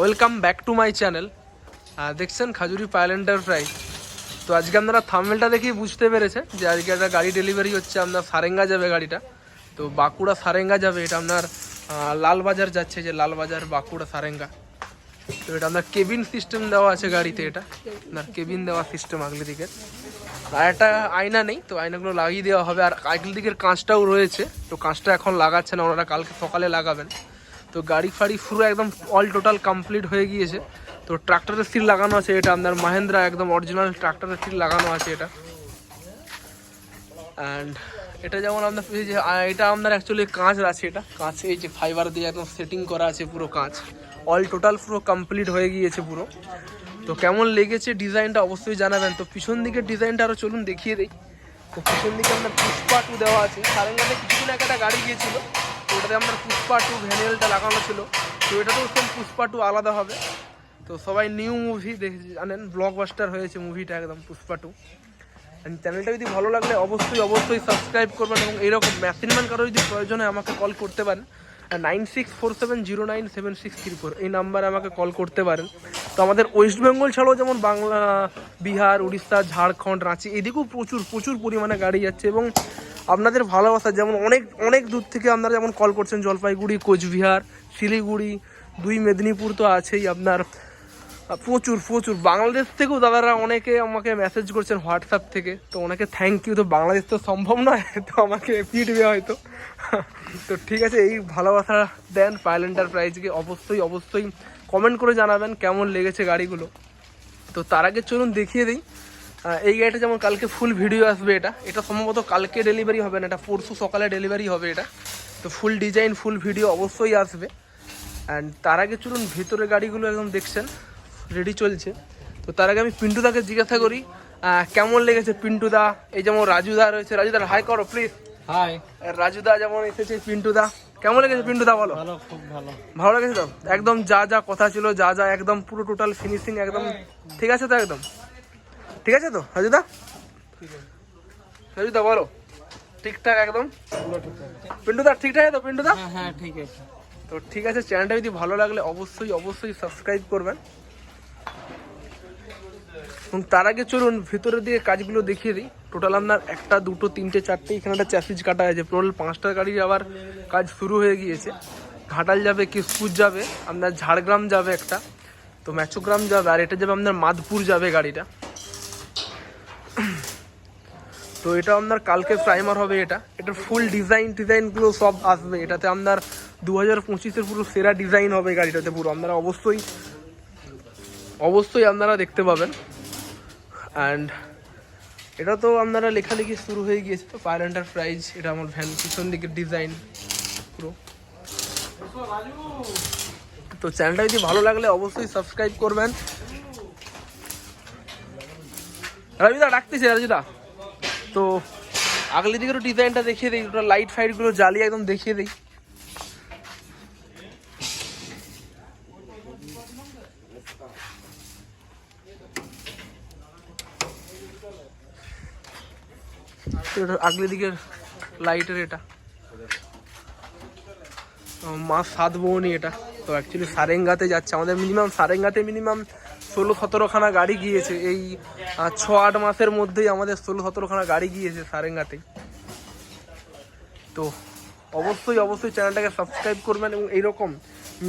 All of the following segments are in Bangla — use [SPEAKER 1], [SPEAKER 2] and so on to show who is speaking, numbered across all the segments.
[SPEAKER 1] Welcome back to my channel দেখছেন খাজুরি পায়েল এন্টারপ্রাইজ তো আজকে আপনারা থামমেলটা দেখেই বুঝতে পেরেছে যে আজকে একটা গাড়ি ডেলিভারি হচ্ছে, আপনার সারেঙ্গা যাবে গাড়িটা। তো বাঁকুড়া সারেঙ্গা যাবে, এটা আপনার লালবাজার যাচ্ছে যে লালবাজার বাঁকুড়া সারেঙ্গা। তো এটা আপনার কেবিন সিস্টেম দেওয়া আছে গাড়িতে এটা। আপনার কেবিন দেওয়া সিস্টেম আগলি দিকের আর একটা আয়না নেই, তো আয়নাগুলো লাগিয়ে দেওয়া হবে। আর আগলি দিকের কাঁচটাও রয়েছে, তো কাঁচটা এখন লাগাচ্ছে না, ওনারা কালকে সকালে লাগাবেন। তো গাড়ি ফাড়ি পুরো একদম অল টোটাল কমপ্লিট হয়ে গিয়েছে। তো ট্রাক্টরের সিল লাগানো আছে এটা আপনার মাহেন্দ্রা একদম অরিজিনাল ট্রাক্টরের সিল লাগানো আছে এটা। অ্যান্ড এটা যেমন আপনার যে এটা আপনার অ্যাকচুয়ালি কাঁচ আছে এটা। কাঁচ, এই যে ফাইবার দিয়ে একদম সেটিং করা আছে পুরো কাঁচ। অল টোটাল পুরো কমপ্লিট হয়ে গিয়েছে পুরো। তো কেমন লেগেছে ডিজাইনটা অবশ্যই জানাবেন। তো পিছন দিকের ডিজাইনটা আরও চলুন দেখিয়ে দিই। তো পিছন দিকে আপনার পুষ্পা টু দেওয়া আছে। সারেঙ্গাতে কিছুদিন আগে একটা গাড়ি গিয়েছিল। তো ওটাতে আপনার পুষ্পা টু ভ্যানুয়ালটা লাগানো ছিল। তো এটাতেও সেম পুষ্পা টু আলাদা হবে। তো সবাই নিউ মুভি দেখে জানেন ব্লকবাস্টার হয়েছে মুভিটা একদম, পুষ্পা টু চ্যানেলটা যদি ভালো লাগলে অবশ্যই অবশ্যই সাবস্ক্রাইব করবেন এবং এরকম ম্যাথিনম্যান কারও যদি প্রয়োজন হয় আমাকে কল করতে পারেন nine six four seven zero nine seven six three four এই নাম্বারে আমাকে কল করতে পারেন। তো আমাদের ওয়েস্ট বেঙ্গল ছাড়াও যেমন বাংলা, বিহার, উড়িষ্যা, ঝাড়খণ্ড, রাঁচি, এদিকেও প্রচুর প্রচুর পরিমাণে গাড়ি যাচ্ছে এবং আপনাদের ভালোবাসা, যেমন অনেক অনেক দূর থেকে আপনারা যেমন কল করছেন, জলপাইগুড়ি, কোচবিহার, শিলিগুড়ি, দুই মেদিনীপুর তো আছেই আপনার প্রচুর প্রচুর। বাংলাদেশ থেকেও দাদারা অনেকে আমাকে মেসেজ করছেন হোয়াটসঅ্যাপ থেকে। তো ওনাকে থ্যাংক ইউ তো বাংলাদেশ তো সম্ভব নয়, তো আমাকে পিটবে হয়তো। তো ঠিক আছে, এই ভালোবাসা দেন পাইল এন্টারপ্রাইজকে অবশ্যই অবশ্যই কমেন্ট করে জানাবেন কেমন লেগেছে গাড়িগুলো। তো তার আগে চলুন দেখিয়ে দিই। এই গাড়িটা যেমন কালকে ফুল ভিডিও আসবে এটা এটা সম্ভবত কালকে ডেলিভারি হবে না এটা পরশু সকালে ডেলিভারি হবে এটা। তো ফুল ডিজাইন ফুল ভিডিও অবশ্যই আসবে। অ্যান্ড তার আগে চলুন ভেতরে গাড়িগুলো একদম দেখছেন রেডি চলছে। তো তার আগে আমি পিন্টুদাকে জিজ্ঞাসা করি কেমন লেগেছে পিন্টুদা? এই যেমন রাজুদা রয়েছে রাজুদা হাই করো প্লিজ
[SPEAKER 2] হাই
[SPEAKER 1] রাজুদা যেমন এসেছে পিন্টুদা। কেমন লেগেছে পিন্টুদা বলো?
[SPEAKER 2] ভালো খুব ভালো।
[SPEAKER 1] ভালো লেগেছে তো? একদম যা যা কথা ছিল যা যা একদম পুরো টোটাল ফিনিশিং একদম ঠিক আছে তো একদম? ঠিক আছে তো রাজুদা রাজুদা বলো। ঠিকঠাক একদম? পিন্টুদা ঠিকঠাক আছে তো পিন্টুদা?
[SPEAKER 2] হ্যাঁ হ্যাঁ ঠিক আছে।
[SPEAKER 1] তো ঠিক আছে চ্যানেলটা যদি ভালো লাগলে অবশ্যই অবশ্যই সাবস্ক্রাইব করবেন। এবং তার আগে চলুন ভিতরের দিকে কাজগুলো দেখিয়ে দিই। টোটাল আপনার একটা দুটো তিনটে চারটে এখানে একটা চ্যাসিজ কাটা আছে টোটাল পাঁচটা গাড়ির আবার কাজ শুরু হয়ে গিয়েছে। ঘাটাল যাবে কিসপুর যাবে আপনার ঝাড়গ্রাম যাবে একটা। তো ম্যাচুগ্রাম যাবে আর এটা যাবে আপনার মাদপুর যাবে গাড়িটা। তো এটা আপনার কালকে প্রাইমার হবে এটা। এটার ফুল ডিজাইন ডিজাইনগুলো সব আসবে। এটাতে আপনার দু হাজার পঁচিশের পুরো সেরা ডিজাইন হবে গাড়িটাতে পুরো। আপনারা অবশ্যই অবশ্যই আপনারা দেখতে পাবেন। অ্যান্ড এটা তো আপনারা লেখালেখি শুরু হয়ে গিয়েছে তো। ফায়ার এন্টারপ্রাইজ এটা আমার ভ্যান পিছন দিকের ডিজাইন পুরো। তো চ্যানেলটা যদি ভালো লাগলে অবশ্যই সাবস্ক্রাইব করবেন। রাজুদা, ডাকতেছে রাজুদা। তো আগলে দিকের ডিজাইনটা দেখিয়ে দিই ওটা লাইট ফাইটগুলো জ্বালিয়ে একদম দেখিয়ে দিই। এটা দিকের লাইটের এটা। মা সাত বৌনি এটা। তো অ্যাকচুয়ালি সারেঙ্গাতে যাচ্ছে। আমাদের মিনিমাম সারেঙ্গাতে মিনিমাম ষোলো সতেরোখানা গাড়ি গিয়েছে। এই ছ, আট মাসের মধ্যেই আমাদের ষোলো সতেরোখানা গাড়ি গিয়েছে সারেঙ্গাতে। তো অবশ্যই অবশ্যই চ্যানেলটাকে সাবস্ক্রাইব করবেন এবং এইরকম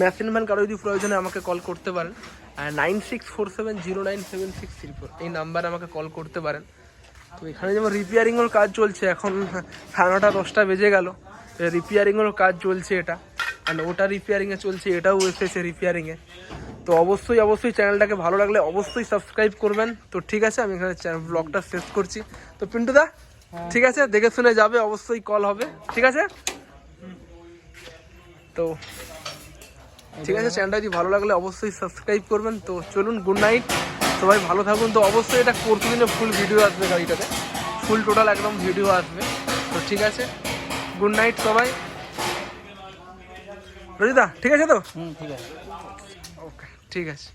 [SPEAKER 1] মেশিন ম্যান কারও যদি প্রয়োজনে আমাকে কল করতে পারেন nine six four seven zero nine seven six three four এই নাম্বারে আমাকে কল করতে পারেন। তো এখানে যেমন রিপেয়ারিংয়ের কাজ চলছে, এখন সাড়ে নটা দশটা বেজে গেল। রিপেয়ারিংয়েরও কাজ চলছে এটা। অ্যান্ড ওটা রিপেয়ারিংয়ে চলছে এটাও এসেছে রিপেয়ারিংয়ে তো অবশ্যই অবশ্যই চ্যানেলটাকে ভালো লাগলে অবশ্যই সাবস্ক্রাইব করবেন। তো ঠিক আছে আমি এখানে ব্লগটা শেষ করছি। তো পিন্টুদা ঠিক আছে দেখে শুনে যাবে অবশ্যই কল হবে। ঠিক আছে? তো ঠিক আছে চ্যানেলটা যদি ভালো লাগলে অবশ্যই সাবস্ক্রাইব করবেন। তো চলুন গুড নাইট সবাই ভালো থাকুন। তো অবশ্যই এটা পরশু দিনে ফুল ভিডিও আসবে গাড়িটাতে। ফুল টোটাল একদম ভিডিও আসবে। তো ঠিক আছে গুড নাইট সবাই। রজিদা ঠিক আছে তো?
[SPEAKER 2] হুম ঠিক আছে।
[SPEAKER 1] ওকে ঠিক আছে।